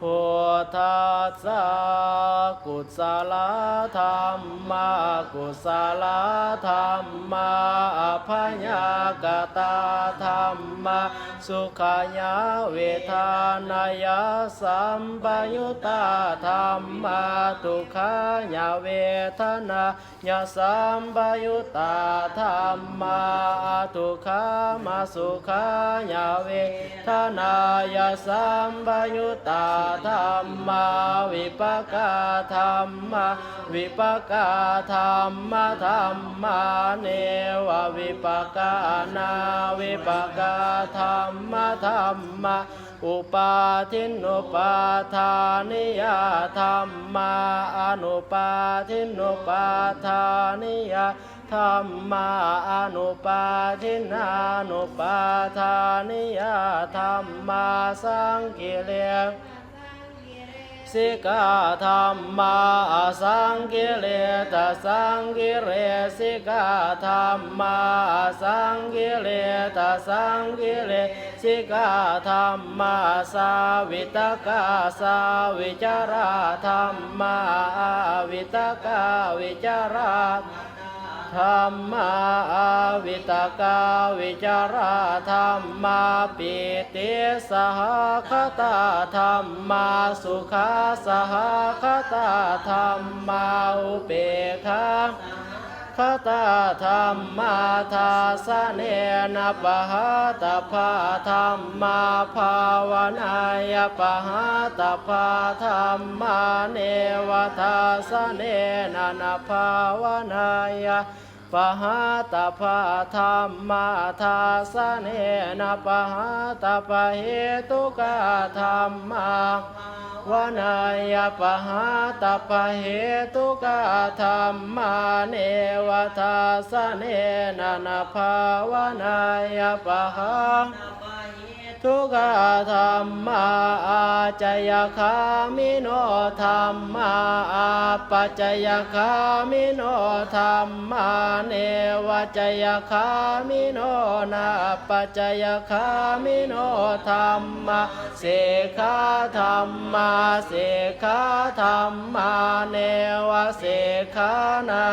พุ ทัสสะกุศลธรรมากุศลธรรมาอภัญญากตาธรรมาสุขายาเวทานายาสัมปยุตตาธรรมาทุกขายาเวทนายาสัมปยุตตาธรรมาทุกขามาสุขายาเวทนายาสัมปยุตตาธรรมาวิปกาธรรมาวิปกาธรรมธรรมาเนววิปกานาวิปกาธรรมธรรมาอุปาทินุปาทานิยธรรมาอนุปาทินุปาทานิยธรรมาอนุปาทินานุปาทานิยธรรมาสังกิเลส สิกขาธรรมาสังกิเลสสังกิเรสิกขาธรรมาสังกิเลสสังกิเลสิกขาธรรมาสาวิตกาสาวิจาราธรรมาวิตกาวิจารา ธรรมาวิตกาวิจาราธรรมาปิติสหคตาธรรมาสุขาสหคตาธรรมาอุเบกขา คตาธรรมาทาสเนนะปะหาตภาธรรมาภาวนายปะหาตภาธรรมาเนวทาสเนนะนภาวนาย ปะหาตภาธรรมาทาสเนนะปะหาตปะเหตุกาธรรมาวนายปหาตปะเหตุกาธรรมาเนวทาสเนนนาภาวนายปหา ทุกขาธรรมาอาจยคามิโนธรรมาอาปัจยคามิโนธรรมาเนวจยคามิโนนาปัจยคามิโนธรรมาเสขาธรรมาเสขาธรรมาเนวเสขานา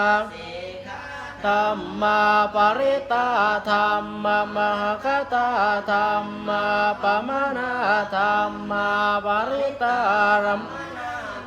ธรรมาปริตาธรรมมหคตาธรรมาปมานาธรรมาปริตารม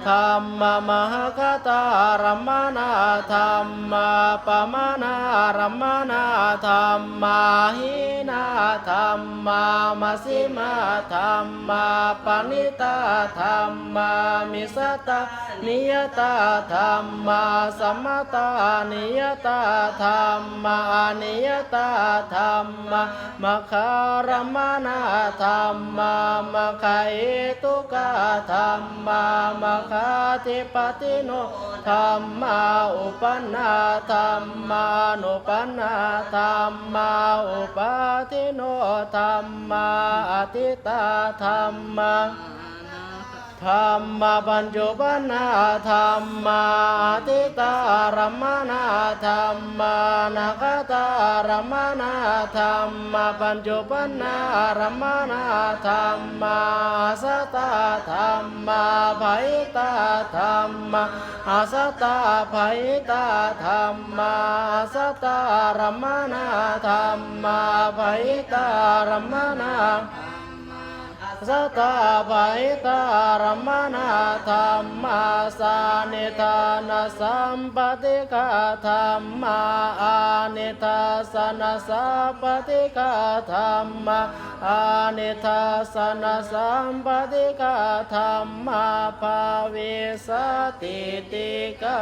ธรรมมหคตารมนาธรรมาปมานารัมนาธรรมาหิ นาธรรมามาสิมาธรรมาปณิตาธรรมามิสตานิยตาธรรมาสัมตานิยตาธรรมานิยตาธรรมามคารมนาธรรมามคาเอตุกาธรรมามคา ติปติโนธรรมาอุปนาธรรมานุปนาธรรมาอุปาทิโนธรรมาอติตาธรรมา ธรรมปัญจุปนาธรรมาติตารมนาธรรมานาคตารมนาธรรมปัญจุปนารมนาธรรมาสตาธรรมาภัยตาธรรมาอาสตาภัยตาธรรมาสตารมนาธรรมาภัยตารมนา สตาภัยตารมนาธรรมาสานิทานสัมปติกาธรรมาอานิทัสนสัพปติกาธรรมาอานิทัสนสัมปติกาธรรมาภาวิสติติกา